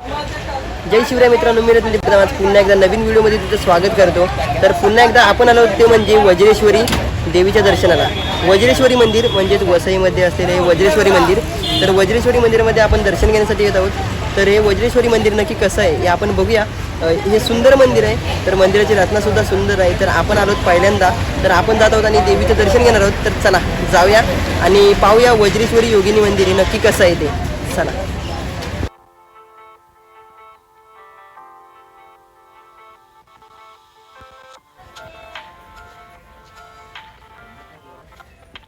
जय शिवराय मित्रांनो मी रत्न दीपक आज पुन्हा एकदा नवीन व्हिडिओमध्ये तुझं स्वागत करतो. तर पुन्हा एकदा आपण आलो ते म्हणजे वज्रेश्वरी देवीच्या दर्शनाला. वज्रेश्वरी मंदिर म्हणजेच वसईमध्ये असलेले हे वज्रेश्वरी मंदिर. तर वज्रेश्वरी मंदिरामध्ये आपण दर्शन घेण्यासाठी येत आहोत. तर हे वज्रेश्वरी मंदिर नक्की कसं आहे हे आपण बघूया. हे सुंदर मंदिर आहे तर मंदिराची रचनासुद्धा सुंदर आहे. तर आपण आलोत पहिल्यांदा. तर आपण जात आहोत आणि देवीचं दर्शन घेणार आहोत. तर चला जाऊया आणि पाहूया वज्रेश्वरी योगिनी मंदिर हे नक्की कसं आहे ते. चला.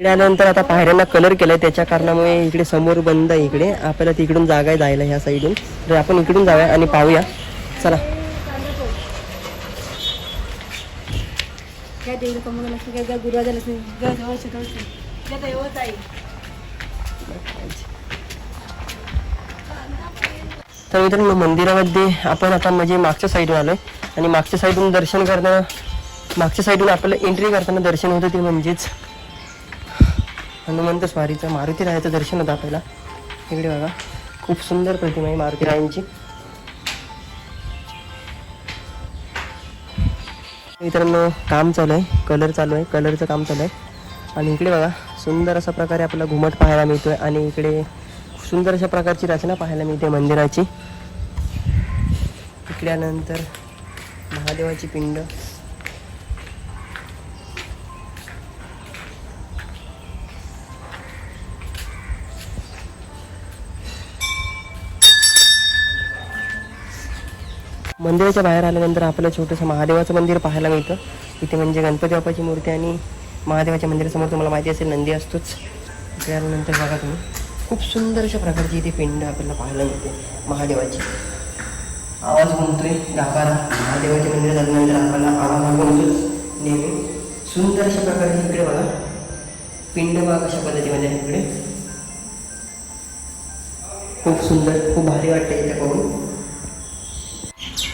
आल्यानंतर आता पायऱ्यांना कलर केलाय. त्याच्या कारणामुळे इकडे समोर बंद आहे इकडे. आपल्याला तिकडून जागा आहे जायला ह्या साईडून तर आपण इकडून जाऊया आणि पाहूया. चला. तर मित्रांनो मंदिरामध्ये आपण आता म्हणजे मागच्या साईडून आलोय. आणि मागच्या साईडून दर्शन करताना मागच्या साईडून आपल्याला एंट्री करताना दर्शन होतं ते म्हणजेच हनुमंत स्वारीचं मारुती रायाचं दर्शन होतं आपल्याला. इकडे बघा खूप सुंदर प्रतिमा आहे मारुती रायांची. मित्रांनो काम चालू आहे कलर चालू आहे कलरचं काम चालू आहे. आणि इकडे बघा सुंदर अशा प्रकारे आपल्याला घुमट पाहायला मिळतोय. आणि इकडे सुंदर अशा प्रकारची रचना पाहायला मिळते मंदिराची. इकड्यानंतर महादेवाची पिंड. मंदिराच्या बाहेर आल्यानंतर आपल्याला छोटंसं महादेवाचं मंदिर पाहायला मिळतं. इथे म्हणजे गणपती बाप्पाची मूर्ती आणि महादेवाच्या मंदिरासमोर तुम्हाला माहिती असेल नंदी असतोच. इकडे आल्यानंतर बघा तुम्ही खूप सुंदर अशा प्रकारची इथे पिंड आपल्याला पाहायला मिळते महादेवाची. आवाज म्हणतोय गाभारा. महादेवाच्या मंदिरात आल्यानंतर आपल्याला आवाज म्हणतोच नेहमी. सुंदर अशा प्रकारची इकडे बघा. पिंड बघा अशा पद्धतीमध्ये आहे इकडे. खूप सुंदर खूप भारी वाटते इथे पाहून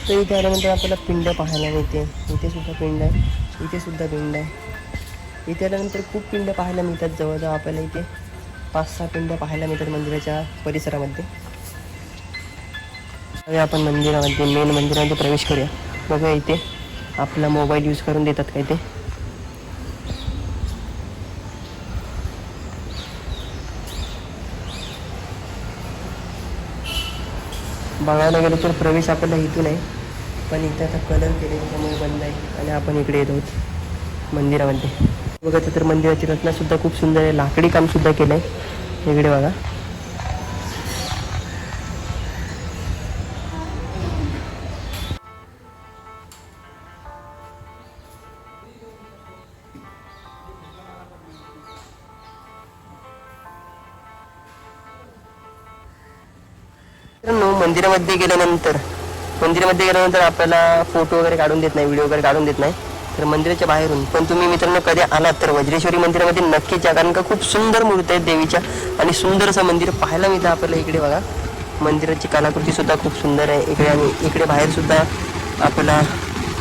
तर इथे आल्यानंतर आपल्याला पिंड पाहायला मिळते. इथे सुद्धा पिंड आहे. इथे सुद्धा पिंड आहे. इथे आल्यानंतर खूप पिंड पाहायला मिळतात. जवळजवळ आपल्याला इथे पाच सहा पिंड पाहायला मिळतात मंदिराच्या परिसरामध्ये. आता आपण मंदिरामध्ये मेन मंदिरामध्ये प्रवेश करूया. बघा इथे आपला मोबाईल यूज करून देतात काय ते बघायला गेलं तर प्रवेश आपल्याला इथून आहे. पण इथं आता कलर केले त्यामुळे बंद आहे. आणि आपण इकडे येत आहोत मंदिरामध्ये. बघायचं तर मंदिराची रचनासुद्धा खूप सुंदर आहे. लाकडी कामसुद्धा केलं आहे इकडे बघा. मित्रांनो मंदिरामध्ये गेल्यानंतर मंदिरामध्ये गेल्यानंतर आपल्याला फोटो वगैरे काढून देत नाही व्हिडिओ वगैरे काढून देत नाही. तर मंदिराच्या बाहेरून पण तुम्ही मित्रांनो कधी आलात तर वज्रेश्वरी मंदिरामध्ये नक्कीच या. कारण का खूप सुंदर मूर्ती आहेत देवीच्या आणि सुंदर असं मंदिर पाहायला मिळतं आपल्याला इकडे बघा. मंदिराची कलाकृती सुद्धा खूप सुंदर आहे. इकडे आणि इकडे बाहेर सुद्धा आपल्याला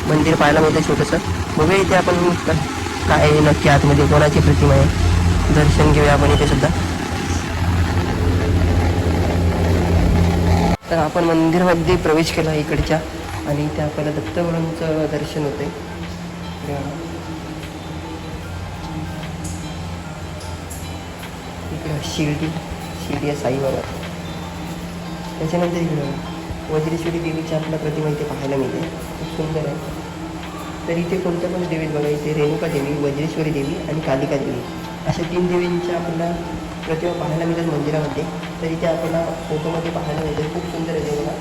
मंदिर पाहायला मिळतं छोटंसं. बघूया इथे आपण काय आहे नक्की आतमध्ये कोणाची प्रतिमा आहे. दर्शन घेऊया आपण इथे सुद्धा. तर आपण मंदिरामध्ये प्रवेश केला इकडच्या आणि इथे आपल्याला दत्तगुरूंचं दर्शन होते. इकडे शिर्डी शिर्डी आहे साईबाबा त्याच्यानंतर इकडं वज्रेश्वरी देवीची आपल्या प्रतिमा इथे पाहायला मिळते. खूप सुंदर आहे. तर इथे कोणत्या पण देवीत बघा इथे रेणुका देवी वज्रेश्वरी देवी आणि कालिका देवी. अशा तीन देवींच्या आपल्याला प्रतिमा पाहायला मिळतात मंदिरामध्ये. तर इथे आपल्याला फोटोमध्ये पाहायला मिळते. खूप सुंदर आहे देवाला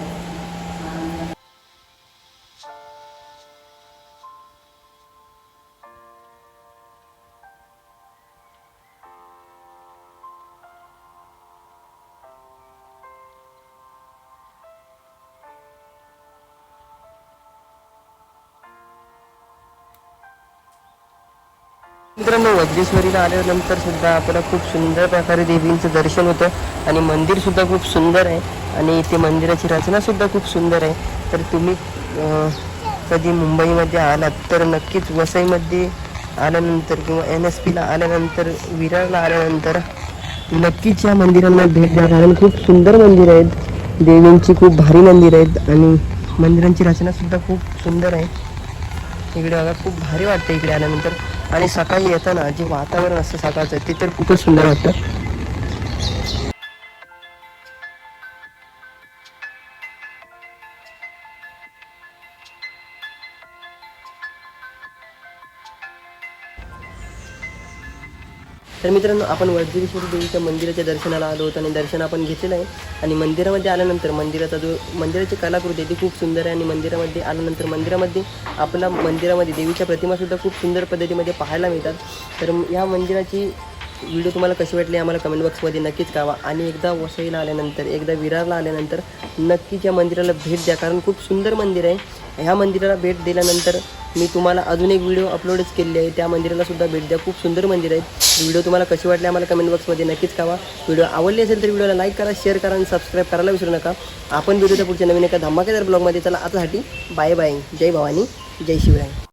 मित्रांनो वज्रेश्वरीला आल्यानंतर सुद्धा आपल्याला खूप सुंदर प्रकारे देवींचं दर्शन होतं. आणि मंदिर सुद्धा खूप सुंदर आहे. आणि ते मंदिराची रचना सुद्धा खूप सुंदर आहे. तर तुम्ही कधी मुंबईमध्ये आलात तर नक्कीच वसईमध्ये आल्यानंतर किंवा एन एस पीला आल्यानंतर विरारला आल्यानंतर नक्कीच या मंदिरांना भेट द्या. कारण खूप सुंदर मंदिर आहेत. देवींची खूप भारी मंदिर आहेत. आणि मंदिरांची रचना सुद्धा खूप सुंदर आहे. इकडे बघा खूप भारी वाटतं इकडे आल्यानंतर. आणि सकाळी येताना जे वातावरण असतं सकाळचं ते तर खूपच सुंदर वाटतं. तर मित्रांनो आपण वज्रेश्वरी देवीच्या मंदिराच्या दर्शनाला आलो होतो आणि दर्शन आपण घेतलेलं आहे. आणि मंदिरामध्ये आल्यानंतर मंदिराचा जो मंदिराची कलाकृती आहे ती खूप सुंदर आहे आणि मंदिरामध्ये आल्यानंतर मंदिरामध्ये आपला मंदिरामध्ये देवीच्या प्रतिमासुद्धा खूप सुंदर पद्धतीमध्ये पाहायला मिळतात. तर या मंदिराची व्हिडिओ तुम्हाला कशी वाटली आम्हाला कमेंट बॉक्समध्ये नक्कीच कळवा. आणि एकदा वसईला आल्यानंतर एकदा विरारला आल्यानंतर नक्कीच या मंदिराला भेट द्या. कारण खूप सुंदर मंदिर आहे. ह्या मंदिराला भेट दिल्यानंतर मी तुम्हाला अजून एक व्हिडिओ अपलोडच केलेली आहे. त्या मंदिरालासुद्धा भेट द्या. खूप सुंदर मंदिर आहे. व्हिडिओ तुम्हाला कशी वाटली आम्हाला कमेंट बॉक्समध्ये नक्कीच कळवा. व्हिडिओ आवडली असेल तर व्हिडिओला लाईक करा शेअर करा आणि सबस्क्राईब करायला विसरू नका. आपण व्हिडिओच्या पुढच्या नवीन एका धमाकेदार ब्लॉगमध्ये चला आतासाठी बाय बाय जय भवानी. जय शिवराय.